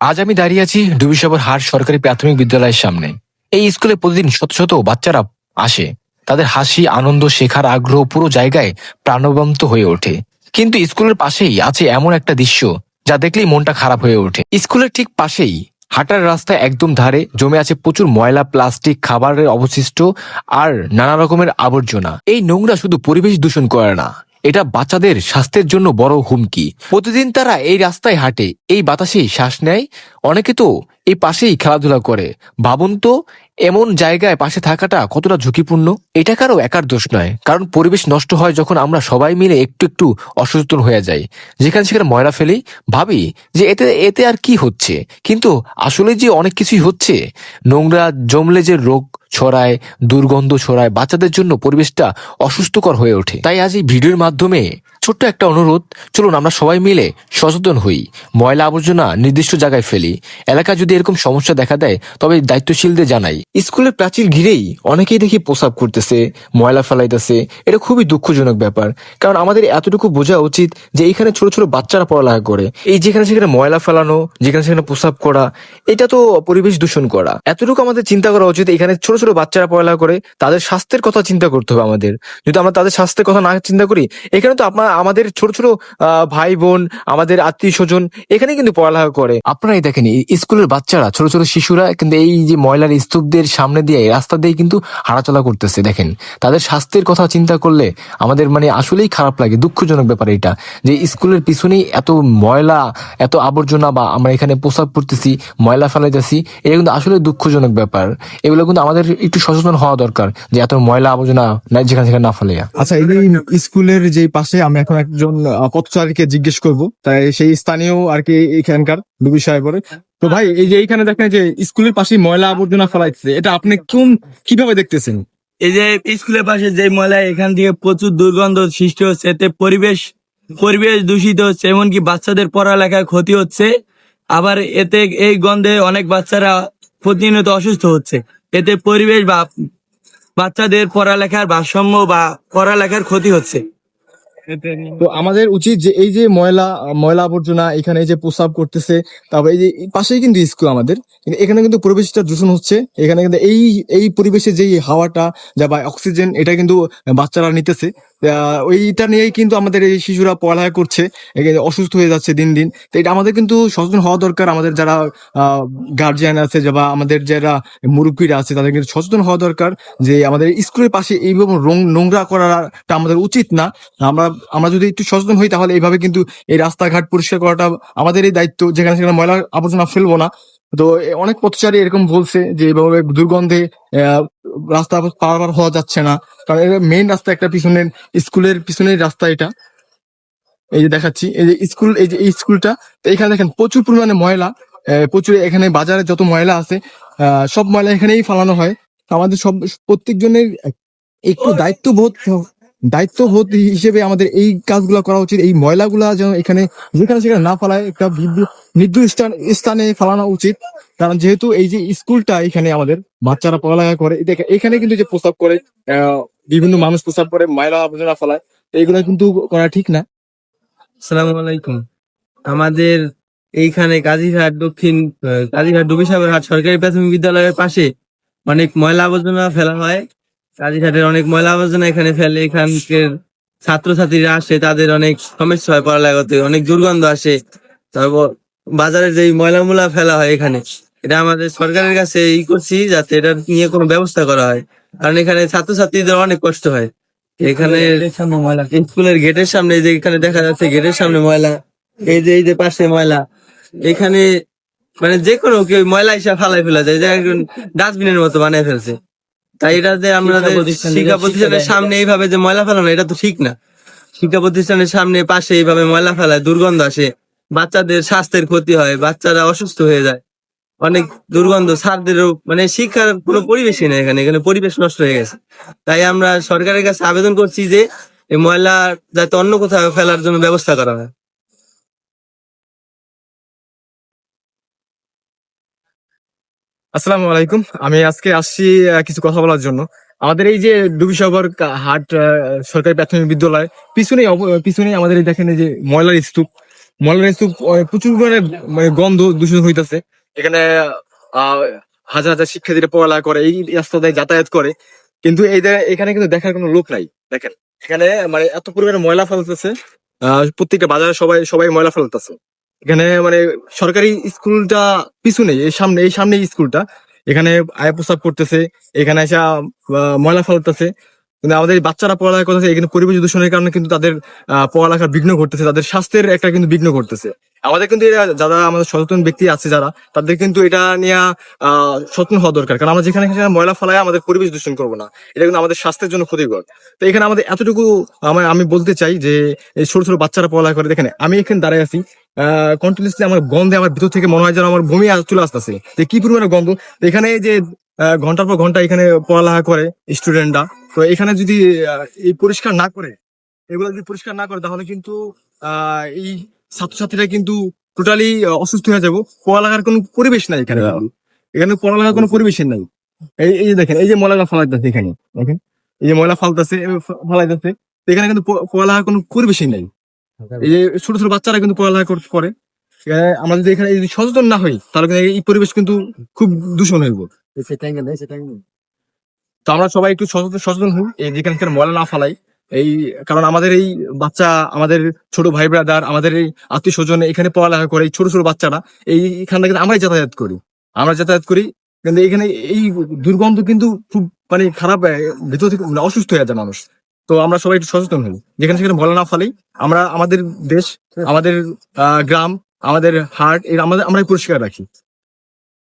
আজ আমি দাঁড়িয়ে আছি ডুবিসাবর হাট সরকারি প্রাথমিক বিদ্যালয়ের সামনে। এই স্কুলে প্রতিদিন শত শত বাচ্চারা আসে। তাদের হাসি, আনন্দ, শেখার আগ্রহ পুরো জায়গায় প্রাণবন্ত হয়ে ওঠে। কিন্তু স্কুলের পাশেই আছে এমন একটা দৃশ্য, যা দেখলেই মনটা খারাপ হয়ে ওঠে। স্কুলের ঠিক পাশেই, হাঁটার রাস্তায় একদম ধারে, জমে আছে প্রচুর ময়লা, প্লাস্টিক, খাবারের অবশিষ্ট আর নানা রকমের আবর্জনা। এই নোংরা শুধু পরিবেশ দূষণ করে না এটা বাচ্চাদের স্বাস্থ্যের জন্য বড় হুমকি। প্রতিদিন তারা এই রাস্তায় হাঁটে, এই বাতাসেই শ্বাস নেয়। অনেকে তো এই পাশেই খেলাধুলা করে। ভাবুন তো, এমন জায়গায় পাশে থাকাটা কতটা ঝুঁকিপূর্ণ? এটা কারও একার দোষ নয়, কারণ পরিবেশ নষ্ট হয় যখন আমরা সবাই মিলে একটু একটু অসচেতন হয়ে যাই। যেখানে সেখানে ময়লা ফেলি, ভাবি যে এতে এতে আর কি হচ্ছে? কিন্তু আসলে যে অনেক কিছুই হচ্ছে, নোংরা, জমলে যে রোগ ছড়ায়, দুর্গন্ধ ছড়ায়, বাচ্চাদের জন্য পরিবেশটা অসুস্থকর হয়ে ওঠে। তাই আজ এই ভিডিওর মাধ্যমে ছোট্ট একটা অনুরোধ, চলুন আমরা সবাই মিলে সচেতন হই। ময়লা আবর্জনা নির্দিষ্ট জায়গায় ফেলি। এলাকায় যদি এরকম সমস্যা দেখা দেয়, তবে দায়িত্বশীলদের জানাই। স্কুলের প্রাচীর ঘিরেই অনেকেই দেখি প্রসাব করতেছে, ময়লা ফেলাইতেছে। এটা খুবই দুঃখজনক ব্যাপার, কারণ আমাদের এতটুকু বোঝা উচিত যে এখানে ছোট ছোট বাচ্চারা পড়ালেখা করে। এই যেখানে সেখানে ময়লা ফেলানো, যেখানে সেখানে প্রসাব করা, এটা তো পরিবেশ দূষণ করা। এতটুকু আমাদের চিন্তা করা উচিত এখানে ছোট ছোট বাচ্চারা পড়ালেখা করে, তাদের স্বাস্থ্যের কথা চিন্তা করতে হবে আমাদের। যদি আমরা তাদের স্বাস্থ্যের কথা না চিন্তা করি, এখানে তো আপনার আমাদের ছোট ছোট আহ, ভাই বোন আমাদের আত্মীয় স্বজন এখানে কিন্তু পড়ালেখা করে। আপনারাই দেখেন এই স্কুলের বাচ্চারা ছোট ছোট শিশুরা কিন্তু এই যে ময়লার স্তূপদের সামনে দিয়ে এই রাস্তা দিয়ে কিন্তু হাঁটাচলা করতেছে দেখেন। তাদের স্বাস্থ্যের কথা চিন্তা করলে আমাদের মানে আসলেই খারাপ লাগে দুঃখজনক ব্যাপার এটা যে স্কুলের পিছনেই এত ময়লা এত আবর্জনা বা আমরা এখানে পোশাক পরতেছি ময়লা ফেলাইতেছি এটা কিন্তু আসলে দুঃখজনক ব্যাপার। এগুলো কিন্তু আমাদের একটু সচেতন হওয়া দরকার যে এত ময়লা আবর্জনা যেখানে সেখানে না ফেলে আচ্ছা এই স্কুলের যে পাশে আমি এখন একজন পথচারীকে জিজ্ঞেস করব। তাই সেই স্থানীয় আর কি এখানকার দুবি সাহেবের। তো ভাই, এই যে এইখানে দেখেন যে স্কুলের পাশে ময়লা আবর্জনা ফেলাইছে, এটা আপনি কোন, কীভাবে দেখতেছেন? এই যে স্কুলের পাশে যে ময়লা, এখান থেকে প্রচুর দুর্গন্ধ সৃষ্টি হচ্ছে, এতে পরিবেশ পরিবেশ দূষিত হচ্ছে, এমনকি বাচ্চাদের পড়ালেখায় ক্ষতি হচ্ছে। আবার এতে এই গন্ধে অনেক বাচ্চারা প্রতিনিয়ত অসুস্থ হচ্ছে। এতে পরিবেশ বা বাচ্চাদের পড়ালেখার ভারসাম্য বা পড়ালেখার ক্ষতি হচ্ছে। তো আমাদের উচিত যে এই যে ময়লা ময়লা আবর্জনা, এখানে যে প্রস্রাব করতেছে, তারপর এই যে পাশেই কিন্তু স্কুল আমাদের। এখানে কিন্তু পরিবেশটা দূষণ হচ্ছে। এখানে কিন্তু এই এই পরিবেশে যে হাওয়াটা যা বা অক্সিজেন এটা কিন্তু বাচ্চারা নিতেছে। ওইটা নিয়েই কিন্তু আমাদের এই শিশুরা পড়ালেখা করছে অসুস্থ হয়ে যাচ্ছে দিন দিন। তো এটা আমাদের কিন্তু সচেতন হওয়া দরকার, আমাদের যারা গার্জিয়ান আছে বা আমাদের যারা মুরব্বীরা আছে, তাদের কিন্তু সচেতন হওয়া দরকার যে আমাদের স্কুলের পাশে এইভাবে নোংরা করাটা আমাদের উচিত না। আমরা আমরা যদি একটু সচেতন হই তাহলে এইভাবে কিন্তু এই রাস্তাঘাট পরিষ্কার করাটা আমাদেরই দায়িত্ব, যেখানে সেখানে ময়লা আবর্জনা ফেলব না। তো অনেক পথচারী এরকম বলছে যে এইভাবে দুর্গন্ধে রাস্তা পারাপার হওয়া যাচ্ছে না। কারণ মেইন রাস্তা একটা পিছনের স্কুলের পিছনের রাস্তা এটা। এই যে দেখাচ্ছি, এই যে স্কুল, এই যে এই স্কুলটা, তো এখানে দেখেন প্রচুর পরিমাণে ময়লা প্রচুর এখানে বাজারে যত ময়লা আছে সব ময়লা এখানেই ফালানো হয়। আমাদের সব, প্রত্যেকজনের একটু দায়িত্ববোধ দায়িত্ববোধ হিসেবে আমাদের এই কাজগুলো করা উচিত, এই ময়লাগুলা যেন এখানে, যেখানে সেখানে না ফেলায়, একটা নির্দিষ্ট স্থান- ফেলানো উচিত। কারণ যেহেতু এই যে স্কুলটা এখানে আমাদের বাচ্চারা পড়ালেখা করে এখানে কিন্তু যে প্রস্তাব করে বিভিন্ন মানুষ প্রস্তাব করে ময়লা আবর্জনা ফেলায়, এইগুলো কিন্তু করা ঠিক না। আসসালামু আলাইকুম। আমাদের এইখানে কাজীরহাট দক্ষিণ কাজীরহাট ডুবিসাগর হাট সরকারি প্রাথমিক বিদ্যালয়ের পাশে অনেক ময়লা আবর্জনা ফেলা হয়। কাজীরহাটের অনেক ময়লা আবর্জনা এখানে ফেলে, এখানকার ছাত্রছাত্রীরা আসে, তাদের অনেক সমস্যা হয় পড়ালেখা করতে অনেক দুর্গন্ধ আসে। তারপর বাজারে যে ময়লা মুলা ফেলা হয় এখানে, এটা আমাদের সরকারের কাছে ই করছি যাতে এটা নিয়ে কোনো ব্যবস্থা করা হয়। কারণ এখানে ছাত্রছাত্রীদের অনেক কষ্ট হয়। এখানে স্কুলের গেটের সামনে যে এখানে দেখা যাচ্ছে গেটের সামনে ময়লা, এই যে এই যে পাশে ময়লা, এখানে মানে যে কোনো কেউ ময়লা হিসাবে ফালাই ফেলা যায় ডাস্টবিনের মতো বানিয়ে ফেলছে। তাই এটা যে আমাদের শিক্ষা প্রতিষ্ঠানের সামনে এইভাবে যে ময়লা ফেলানো এটা তো ঠিক না। শিক্ষা প্রতিষ্ঠানের সামনে পাশে এইভাবে ময়লা ফেলায় দুর্গন্ধ আসে। বাচ্চাদের স্বাস্থ্যের ক্ষতি হয় বাচ্চারা অসুস্থ হয়ে যায়। অনেক দুর্গন্ধ স্যারদেরও মানে শিক্ষার কোনো পরিবেশই নেই এখানে এখানে পরিবেশ নষ্ট হয়ে গেছে। তাই আমরা সরকারের কাছে আবেদন করছি যে এই ময়লা যাতে অন্য কোথাও ফেলার জন্য ব্যবস্থা করা হয়। আসসালামু আলাইকুম। আমি আজকে আসছি কিছু কথা বলার জন্য। আমাদের এই যে ডুবিসাগর হাট সরকারি প্রাথমিক বিদ্যালয় পিছনে পিছনে আমাদের দেখেন যে ময়লার স্তূপ। ময়লা স্তূপ প্রচুর পরিমাণে মানে গন্ধ দূষণ হইতেছে। এখানে হাজার হাজার শিক্ষার্থীরা পড়ালেখা করে এই রাস্তা দিয়ে যাতায়াত করে। কিন্তু এই এখানে কিন্তু দেখার কোনো লোক নাই দেখেন। এখানে মানে এত পরিমাণে ময়লা ফেলতেছে আহ, প্রত্যেকটা বাজারে সবাই সবাই ময়লা ফেলতেছে। এখানে মানে সরকারি স্কুলটা পিছু নেই, এই সামনে এই সামনে স্কুলটা। এখানে আয় প্রস্তাব করতেছে এখানে এসে ময়লা ফেলতেছে। কিন্তু আমাদের বাচ্চারা পড়ালেখা করতেছে এখানে পরিবেশ দূষণের কারণে কিন্তু তাদের পড়ালেখার বিঘ্ন ঘটতেছে, তাদের স্বাস্থ্যের একটা কিন্তু বিঘ্ন ঘটতেছে। আমাদের কিন্তু এরা, যারা আমাদের সচেতন ব্যক্তি আছে যারা, তাদের কিন্তু এটা নিয়ে, আহ, সচেতন হওয়া দরকার। কারণ আমরা যেখানে সেখানে ময়লা ফেলায় আমাদের পরিবেশ দূষণ করব না। এটা কিন্তু আমাদের স্বাস্থ্যের জন্য ক্ষতিকর। তো এখানে আমাদের এতটুকু আমার আমি বলতে চাই যে ছোট ছোট বাচ্চারা পড়ালেখা করে, দেখেন, আমি এখানে দাঁড়ায় আছি কন্টিনিউসলি আমার গন্ধে আমার ভিতর থেকে মনে হয় যেন আমার ভূমি চলে আসতেছে। কি পরিমাণে গন্ধ? এখানে যে ঘণ্টার পর ঘণ্টা এখানে পড়ালেখা করে স্টুডেন্টরা তো এখানে যদি এই পরিষ্কার না করে এগুলো যদি পরিষ্কার না করে তাহলে কিন্তু আহ, এই ছাত্রছাত্রীরা কিন্তু টোটালি অসুস্থ হয়ে যাব। পড়ালেখার কোনো পরিবেশ নাই এখানে এখানে পড়ালেখার কোনো পরিবেশের নাই। এই এই যে দেখেন এই যে ময়লা ফালাইতেছে এখানে দেখেন এই যে ময়লা ফালতেছে ফালাইতেছে এখানে কিন্তু পড়ালেখার কোনো পরিবেশই নাই। এই যে ছোট ছোট বাচ্চারা কিন্তু পড়ালেখা কর- আমরা যদি এখানে যদি সচেতন না হই তাহলে কিন্তু এই পরিবেশ কিন্তু খুব দূষণ হইব। তো আমরা সবাই একটু সচেতন সচেতন হই। এই যেখানে সেখানে ময়লা না ফালাই। এই, কারণ আমাদের এই বাচ্চা, আমাদের ছোট ভাই ব্রাদার আমাদের এই আত্মীয় স্বজন এখানে পড়ালেখা করে, এই ছোট ছোট বাচ্চারা, এই এখান থেকে আমরাই যাতায়াত করি। আমরা যাতায়াত করি, কিন্তু এখানে এই দুর্গন্ধ কিন্তু খুব মানে খারাপ ভিতর থেকে মানে অসুস্থ হয়ে যায় মানুষ। তো আমরা সবাই একটু সচেতন হই। যেখানে সেখানে ময়লা না ফালাই, আমরা আমাদের দেশ, আমাদের গ্রাম, আমাদের হার্ট এর আমাদের, আমরাই পরিষ্কার রাখি।